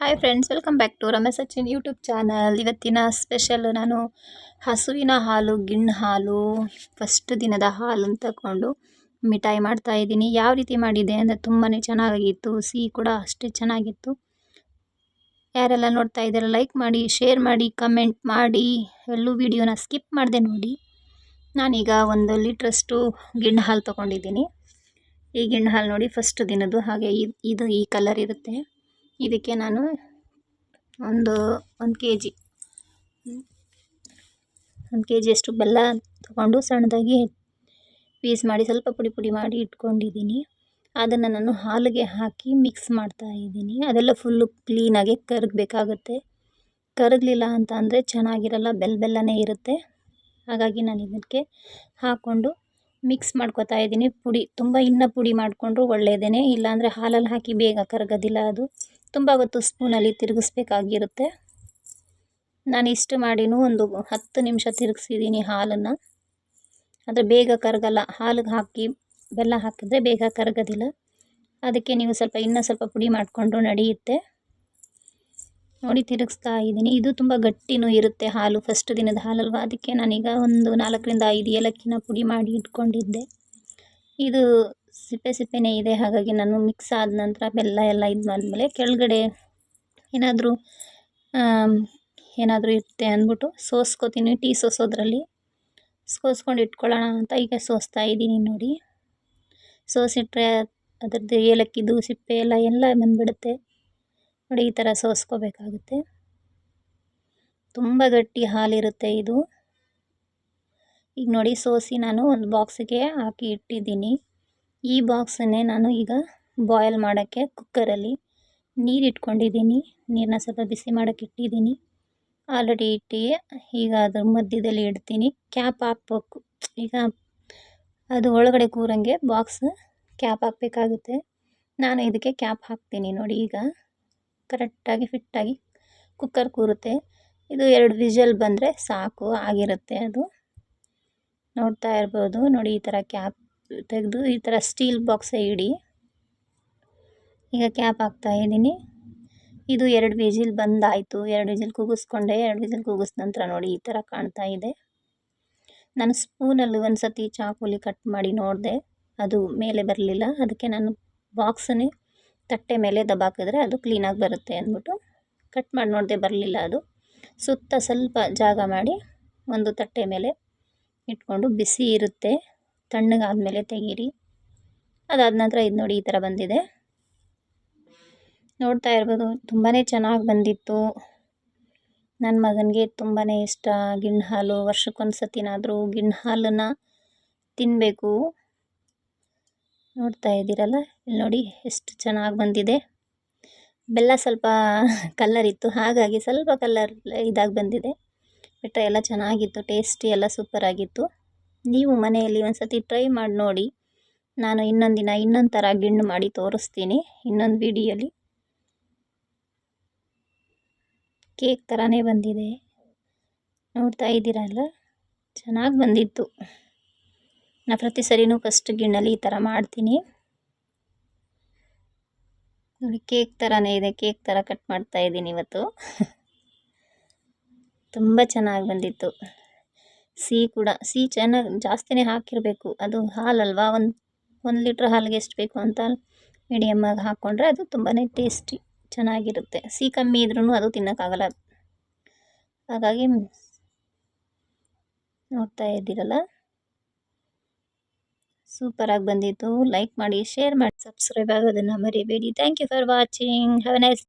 Hi friends welcome back to Ramesh Sachin YouTube channel ಇವತ್ತಿನ special ನಾನು ಹಸುವಿನ ಹಾಲು, ಗಿಣ್ಣು ಹಾಲು ಫಸ್ಟ್ ದಿನದ ಹಾಲು ತಗೊಂಡು ಮಿಠಾಯಿ ಮಾಡ್ತಾ ಇದ್ದೀನಿ. ಯಾವ ರೀತಿ ಮಾಡಿದೆ ಅಂದರೆ ತುಂಬಾ ಚೆನ್ನಾಗಿತ್ತು, ಸಿಹಿ ಕೂಡ ಅಷ್ಟೇ ಚೆನ್ನಾಗಿತ್ತು. ಯಾರೆಲ್ಲ ನೋಡ್ತಾ ಇದ್ದೀರ ಲೈಕ್ ಮಾಡಿ ಶೇರ್ ಮಾಡಿ ಕಮೆಂಟ್ ಮಾಡಿ. ಎಲ್ಲೂ ವಿಡಿಯೋನ ಸ್ಕಿಪ್ ಮಾಡಿದೆ ನೋಡಿ. ನಾನೀಗ ಒಂದು ಲೀಟ್ರಷ್ಟು ಗಿಣ್ಣು ಹಾಲು ತೊಗೊಂಡಿದ್ದೀನಿ. ಈ ಗಿಣ್ಣು ಹಾಲು ನೋಡಿ ಫಸ್ಟ್ ದಿನದ್ದು ಹಾಗೆ ಇದು ಈ ಕಲರ್ ಇರುತ್ತೆ. ಇದಕ್ಕೆ ನಾನು ಒಂದು ಒಂದು ಕೆ ಜಿ ಒಂದು ಕೆ ಜಿಯಷ್ಟು ಬೆಲ್ಲ ತೊಗೊಂಡು ಸಣ್ಣದಾಗಿ ಪೀಸ್ ಮಾಡಿ ಸ್ವಲ್ಪ ಪುಡಿ ಪುಡಿ ಮಾಡಿ ಇಟ್ಕೊಂಡಿದ್ದೀನಿ. ಅದನ್ನು ನಾನು ಹಾಲಿಗೆ ಹಾಕಿ ಮಿಕ್ಸ್ ಮಾಡ್ತಾ ಇದ್ದೀನಿ. ಅದೆಲ್ಲ ಫುಲ್ಲು ಕ್ಲೀನಾಗಿ ಕರಗಬೇಕಾಗುತ್ತೆ. ಕರಗಲಿಲ್ಲ ಅಂತ ಅಂದರೆ ಚೆನ್ನಾಗಿರಲ್ಲ ಬೆಲ್ಲ ಬೆಲ್ಲನೇ ಇರುತ್ತೆ. ಹಾಗಾಗಿ ನಾನು ಇದಕ್ಕೆ ಹಾಕ್ಕೊಂಡು ಮಿಕ್ಸ್ ಮಾಡ್ಕೊತಾ ಇದ್ದೀನಿ. ಪುಡಿ, ತುಂಬ ಇನ್ನೂ ಪುಡಿ ಮಾಡಿಕೊಂಡ್ರು ಒಳ್ಳೆಯದೇ ಇಲ್ಲಾಂದರೆ ಹಾಲಲ್ಲಿ ಹಾಕಿ ಬೇಗ ಕರಗೋದಿಲ್ಲ ಅದು. ತುಂಬ ಹೊತ್ತು ಸ್ಪೂನಲ್ಲಿ ತಿರುಗಿಸ್ಬೇಕಾಗಿರುತ್ತೆ. ನಾನು ಇಷ್ಟು ಮಾಡಿನೂ ಒಂದು ಹತ್ತು ನಿಮಿಷ ತಿರುಗಿಸಿದ್ದೀನಿ ಹಾಲನ್ನು. ಆದರೆ ಬೇಗ ಕರಗಲ್ಲ. ಹಾಲಿಗೆ ಹಾಕಿ ಬೆಲ್ಲ ಹಾಕಿದ್ರೆ ಬೇಗ ಕರಗೋದಿಲ್ಲ. ಅದಕ್ಕೆ ನೀವು ಸ್ವಲ್ಪ ಇನ್ನೂ ಸ್ವಲ್ಪ ಪುಡಿ ಮಾಡಿಕೊಂಡು ನಡೆಯುತ್ತೆ. ನೋಡಿ, ತಿರುಗಿಸ್ತಾ ಇದ್ದೀನಿ. ಇದು ತುಂಬ ಗಟ್ಟಿನೂ ಇರುತ್ತೆ ಹಾಲು. ಫಸ್ಟ್ ದಿನದ ಹಾಲಲ್ವ? ಅದಕ್ಕೆ ನಾನೀಗ ಒಂದು ನಾಲ್ಕರಿಂದ ಐದು ಏಲಕ್ಕಿನ ಪುಡಿ ಮಾಡಿ ಇಟ್ಕೊಂಡಿದ್ದೆ. ಇದು ಸಿಪ್ಪೆ ಸಿಪ್ಪೆನೇ ಇದೆ, ಹಾಗಾಗಿ ನಾನು ಮಿಕ್ಸ್ ಆದ ನಂತರ ಬೆಲ್ಲ ಎಲ್ಲ ಇದು ಕೆಳಗಡೆ ಏನಾದರೂ ಏನಾದರೂ ಇರುತ್ತೆ ಅಂದ್ಬಿಟ್ಟು ಸೋಸ್ಕೋತೀನಿ, ಟೀ ಸೋಸೋದ್ರಲ್ಲಿ. ಸೋಸ್ಕೊಂಡು ಇಟ್ಕೊಳ್ಳೋಣ ಅಂತ ಈಗ ಸೋಸ್ತಾ ಇದ್ದೀನಿ ನೋಡಿ. ಸೋಸಿಟ್ರೆ ಅದರದ್ದು ಏಲಕ್ಕಿದು, ಸಿಪ್ಪೆ ಎಲ್ಲ ಎಲ್ಲ ಬಂದುಬಿಡುತ್ತೆ. ನೋಡಿ ಈ ಥರ ಸೋಸ್ಕೋಬೇಕಾಗುತ್ತೆ. ತುಂಬ ಗಟ್ಟಿ ಹಾಲಿರುತ್ತೆ ಇದು. ಈಗ ನೋಡಿ ಸೋಸಿ ನಾನು ಒಂದು ಬಾಕ್ಸಿಗೆ ಹಾಕಿ ಇಟ್ಟಿದ್ದೀನಿ. ಈ ಬಾಕ್ಸನ್ನೇ ನಾನು ಈಗ ಬಾಯ್ಲ್ ಮಾಡೋಕ್ಕೆ ಕುಕ್ಕರಲ್ಲಿ ನೀರು ಇಟ್ಕೊಂಡಿದ್ದೀನಿ. ನೀರನ್ನ ಸ್ವಲ್ಪ ಬಿಸಿ ಮಾಡೋಕ್ಕೆ ಇಟ್ಟಿದ್ದೀನಿ. ಆಲ್ರೆಡಿ ಇಟ್ಟು ಈಗ ಅದ್ರ ಮಧ್ಯದಲ್ಲಿ ಇಡ್ತೀನಿ. ಕ್ಯಾಪ್ ಹಾಕ್ಬೇಕು. ಈಗ ಅದು ಒಳಗಡೆ ಕೂರಂಗೆ ಬಾಕ್ಸ್ ಕ್ಯಾಪ್ ಹಾಕಬೇಕಾಗುತ್ತೆ. ನಾನು ಇದಕ್ಕೆ ಕ್ಯಾಪ್ ಹಾಕ್ತೀನಿ ನೋಡಿ ಈಗ. ಕರೆಕ್ಟಾಗಿ ಫಿಟ್ಟಾಗಿ ಕುಕ್ಕರ್ ಕೂರುತ್ತೆ. ಇದು ಎರಡು ವಿಜಲ್ ಬಂದರೆ ಸಾಕು, ಆಗಿರುತ್ತೆ ಅದು. ನೋಡ್ತಾ ಇರ್ಬೋದು. ನೋಡಿ ಈ ಥರ ಕ್ಯಾಪ್ ತೆಗೆದು ಈ ಥರ ಸ್ಟೀಲ್ ಬಾಕ್ಸೇ ಇಡಿ. ಈಗ ಕ್ಯಾಪ್ ಹಾಕ್ತಾ ಇದ್ದೀನಿ. ಇದು ಎರಡು ವಿಜಿಲ್ ಬಂದಾಯಿತು. ಎರಡು ವಿಜಿಲ್ ಕೂಗಿಸ್ಕೊಂಡೆ ಎರಡು ವಿಜಿಲ್ ಕೂಗಿಸ್ ನಂತರ ನೋಡಿ ಈ ಥರ ಕಾಣ್ತಾ ಇದೆ. ನಾನು ಸ್ಪೂನಲ್ಲಿ ಒಂದು ಸತಿ ಚಾಕುಲಿ ಕಟ್ ಮಾಡಿ ನೋಡಿದೆ. ಅದು ಮೇಲೆ ಬರಲಿಲ್ಲ. ಅದಕ್ಕೆ ನಾನು ಬಾಕ್ಸನ್ನೇ ತಟ್ಟೆ ಮೇಲೆ ದಬಾಕಿದ್ರೆ ಅದು ಕ್ಲೀನಾಗಿ ಬರುತ್ತೆ ಅಂದ್ಬಿಟ್ಟು ಕಟ್ ಮಾಡಿ ನೋಡಿದೆ ಬರಲಿಲ್ಲ ಅದು. ಸುತ್ತ ಸ್ವಲ್ಪ ಜಾಗ ಮಾಡಿ ಒಂದು ತಟ್ಟೆ ಮೇಲೆ ಇಟ್ಕೊಂಡು ಬಿಸಿ ಇರುತ್ತೆ. ತಣ್ಣಗಾದಮೇಲೆ ತೆಗೀರಿ. ಅದಾದ ನಂತರ ಇದು ನೋಡಿ ಈ ಥರ ಬಂದಿದೆ. ನೋಡ್ತಾ ಇರ್ಬೋದು ತುಂಬಾ ಚೆನ್ನಾಗಿ ಬಂದಿತ್ತು. ನನ್ನ ಮಗನಿಗೆ ತುಂಬಾ ಇಷ್ಟ. ಗಿಣ್ಣು ಹಾಲು ವರ್ಷಕ್ಕೊಂದು ಸತಿನಾದರೂ ಗಿಣ್ಣು ಹಾಲನ್ನು ತಿನ್ನಬೇಕು ನೋಡ್ತಾ ಇದ್ದೀರಲ್ಲ? ಇಲ್ಲಿ ನೋಡಿ ಎಷ್ಟು ಚೆನ್ನಾಗಿ ಬಂದಿದೆ. ಬೆಲ್ಲ ಸ್ವಲ್ಪ ಕಲ್ಲರ್ ಇತ್ತು. ಹಾಗಾಗಿ ಸ್ವಲ್ಪ ಕಲ್ಲರ್ ಇದಾಗಿ ಬಂದಿದೆ. ಬಿಟ್ಟರೆ ಎಲ್ಲ ಚೆನ್ನಾಗಿತ್ತು. ಟೇಸ್ಟಿ ಎಲ್ಲ ಸೂಪರಾಗಿತ್ತು ನೀವು ಮನೆಯಲ್ಲಿ ಒಂದು ಸತಿ ಟ್ರೈ ಮಾಡಿ ನೋಡಿ. ನಾನು ಇನ್ನೊಂದು ದಿನ ಇನ್ನೊಂದು ಥರ ಗಿಣ್ಣು ಮಾಡಿ ತೋರಿಸ್ತೀನಿ ಇನ್ನೊಂದು ವಿಡಿಯೋಲಿ ಕೇಕ್ ಥರನೇ ಬಂದಿದೆ. ನೋಡ್ತಾ ಇದ್ದೀರಲ್ಲ ಚೆನ್ನಾಗಿ ಬಂದಿತ್ತು. ನಾ ಪ್ರತಿ ಸರಿನೂ ಫಸ್ಟ್ ಗಿಣ್ಣಲ್ಲಿ ಈ ಥರ ಮಾಡ್ತೀನಿ. ನೋಡಿ, ಕೇಕ್ ಥರನೇ ಇದೆ. ಕೇಕ್ ಥರ ಕಟ್ ಮಾಡ್ತಾ ಇದ್ದೀನಿ ಇವತ್ತು. ತುಂಬ ಚೆನ್ನಾಗಿ ಬಂದಿತ್ತು. ಸಿಹಿ ಕೂಡ. ಸಿಹಿ ಚೆನ್ನಾಗಿ ಜಾಸ್ತಿನೇ ಹಾಕಿರಬೇಕು. ಅದು ಹಾಲಲ್ವಾ? ಒಂದು ಒಂದು ಲೀಟ್ರ್ ಹಾಲಿಗೆ ಎಷ್ಟು ಬೇಕು ಅಂತ ಮೀಡಿಯಮ್ಮಾಗಿ ಹಾಕ್ಕೊಂಡ್ರೆ ಅದು ತುಂಬಾ ಟೇಸ್ಟಿ ಚೆನ್ನಾಗಿರುತ್ತೆ. ಸಿಹಿ ಕಮ್ಮಿ ಇದ್ರೂ ಅದು ತಿನ್ನೋಕ್ಕಾಗಲ್ಲ. ಹಾಗಾಗಿ ನೋಡ್ತಾ ಇದ್ದೀರಲ್ಲ? ಸೂಪರಾಗಿ ಬಂದಿತ್ತು. ಲೈಕ್ ಮಾಡಿ ಶೇರ್ ಮಾಡಿ ಸಬ್ಸ್ಕ್ರೈಬ್ ಆಗೋದನ್ನು ಮರಿಬೇಡಿ. Thank you for watching have nice